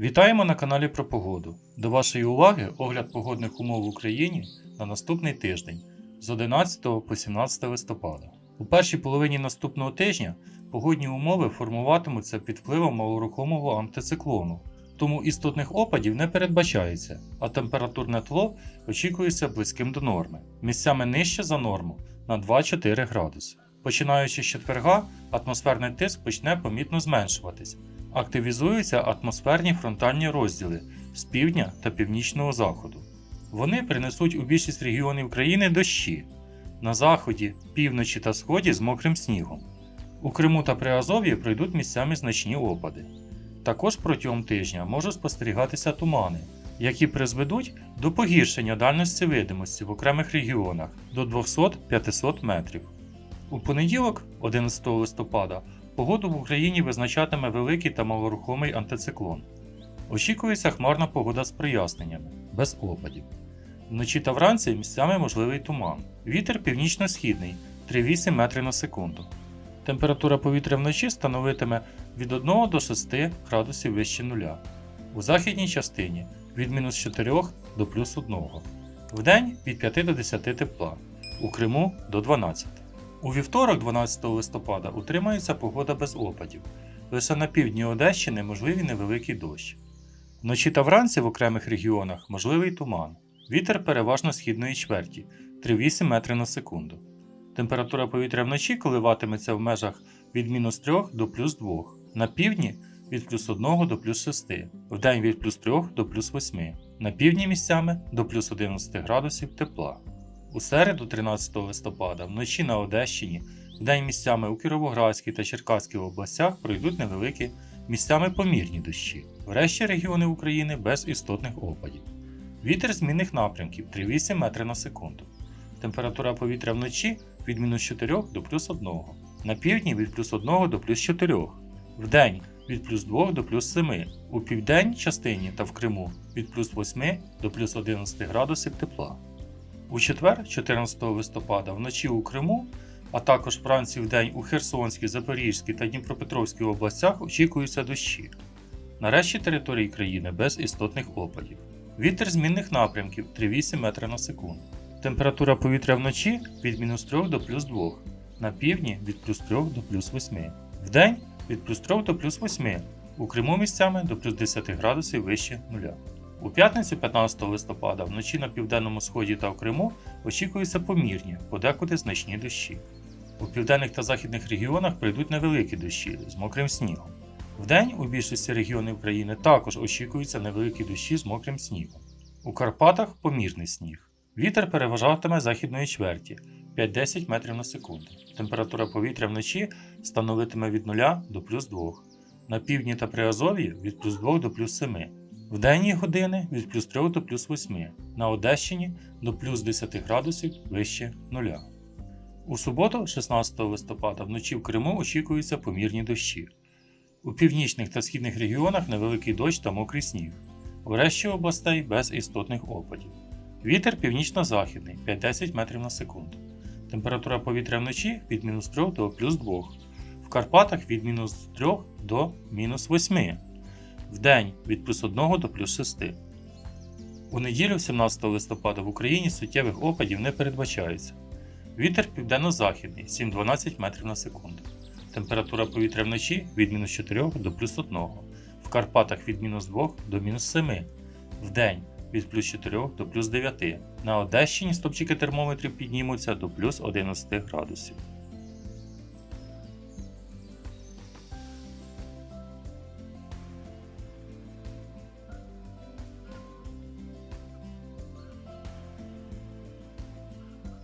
Вітаємо на каналі про погоду. До вашої уваги огляд погодних умов в Україні на наступний тиждень з 11 по 17 листопада. У першій половині наступного тижня погодні умови формуватимуться під впливом малорухомого антициклону, тому істотних опадів не передбачається, а температурне тло очікується близьким до норми, місцями нижче за норму на 2-4 градуси. Починаючи з четверга, атмосферний тиск почне помітно зменшуватись. Активізуються атмосферні фронтальні розділи з півдня та північного заходу. Вони принесуть у більшість регіонів країни дощі на заході, півночі та сході з мокрим снігом. У Криму та Приазов'ї пройдуть місцями значні опади. Також протягом тижня можуть спостерігатися тумани, які призведуть до погіршення дальності видимості в окремих регіонах до 200-500 метрів. У понеділок, 11 листопада, погоду в Україні визначатиме великий та малорухомий антициклон. Очікується хмарна погода з проясненнями, без опадів. Вночі та вранці місцями можливий туман. Вітер північно-східний 3,8 метри на секунду. Температура повітря вночі становитиме від 1 до 6 градусів вище нуля. У західній частині від мінус 4 до плюс 1. Вдень від 5 до 10 тепла. У Криму до 12. У вівторок, 12 листопада, утримається погода без опадів. Лише на півдні Одещини можливий невеликий дощ. Вночі та вранці в окремих регіонах можливий туман. Вітер переважно східної чверті 3,8 метри на секунду. Температура повітря вночі коливатиметься в межах від мінус 3 до плюс 2. На півдні від плюс 1 до плюс 6, вдень від плюс 3 до плюс 8, на півдні місцями до плюс 11 градусів тепла. У середу, 13 листопада, вночі на Одещині, вдень місцями у Кіровоградській та Черкаській областях пройдуть невеликі місцями помірні дощі. Врешті регіони України без істотних опадів. Вітер змінних напрямків 3,8 метри на секунду. Температура повітря вночі від мінус 4 до плюс 1, на півдні від плюс 1 до плюс 4, вдень від плюс 2 до плюс 7, у південній частині та в Криму від плюс 8 до плюс 11 градусів тепла. У четвер, 14 листопада, вночі у Криму, а також вранці в день у Херсонській, Запорізькій та Дніпропетровській областях очікуються дощі. На решті території країни без істотних опадів. Вітер змінних напрямків 3,8 метра на секунду. Температура повітря вночі від мінус 3 до плюс 2, на півдні від плюс 3 до плюс 8, вдень від плюс 3 до плюс 8, у Криму місцями до плюс 10 градусів вище нуля. У п'ятницю 15 листопада вночі на південному сході та в Криму очікуються помірні, подекуди значні дощі. У південних та західних регіонах прийдуть невеликі дощі з мокрим снігом. Вдень у більшості регіонів країни також очікуються невеликі дощі з мокрим снігом. У Карпатах помірний сніг. Вітер переважатиме західної чверті 5-10 метрів на секунду. Температура повітря вночі становитиме від 0 до плюс 2. На півдні та Приазов'ї від плюс 2 до плюс 7. В денні години від плюс 3 до плюс 8. На Одещині до плюс 10 градусів вище 0. У суботу, 16 листопада, вночі в Криму очікуються помірні дощі. У північних та східних регіонах невеликий дощ та мокрий сніг. У решті областей без істотних опадів. Вітер північно-західний 5-10 метрів на секунду. Температура повітря вночі від мінус 3 до плюс 2. В Карпатах від мінус 3 до мінус 8. Вдень від плюс 1 до плюс 6. У неділю, 17 листопада, в Україні суттєвих опадів не передбачається. Вітер південно-західний 7-12 метрів на секунду. Температура повітря вночі від мінус 4 до плюс 1. В Карпатах від мінус 2 до мінус 7. Вдень від плюс 4 до плюс 9. На Одещині стопчики термометрів піднімуться до плюс 11 градусів.